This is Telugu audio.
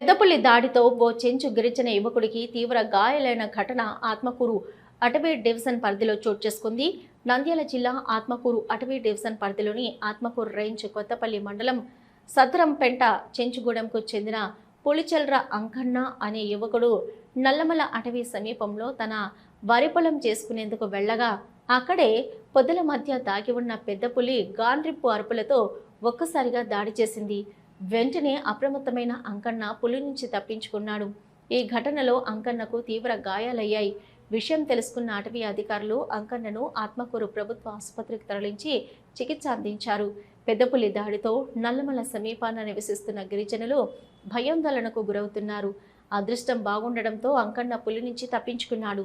పెద్దపల్లి దాడితో ఓ చెంచు గిరిచిన యువకుడికి తీవ్ర గాయాలైన ఘటన ఆత్మకూరు అటవీ డివిజన్ పరిధిలో చోటు చేసుకుంది. నంద్యాల జిల్లా ఆత్మకూరు అటవీ డివిజన్ పరిధిలోని ఆత్మకూరు రేంజ్ కొత్తపల్లి మండలం సత్రంపెంట చెంచుగూడెంకు చెందిన పులిచెల్ర అంకన్న అనే యువకుడు నల్లమల అటవీ సమీపంలో తన వరి పొలం చేసుకునేందుకు వెళ్ళగా అక్కడే పొదల మధ్య దాగి ఉన్న పెద్ద పులి అరుపులతో ఒక్కసారిగా దాడి చేసింది. వెంటనే అప్రమత్తమైన అంకన్న పులి నుంచి తప్పించుకున్నాడు. ఈ ఘటనలో అంకన్నకు తీవ్ర గాయాలయ్యాయి. విషయం తెలుసుకున్న అటవీ అధికారులు అంకన్నను ఆత్మకూరు ప్రభుత్వ ఆసుపత్రికి తరలించి చికిత్స అందించారు. పెద్దపులి దాడితో నల్లమల సమీపాన నివసిస్తున్న గిరిజనులు భయాందోళనకు గురవుతున్నారు. అదృష్టం బాగుండడంతో అంకన్న పులి నుంచి తప్పించుకున్నాడు.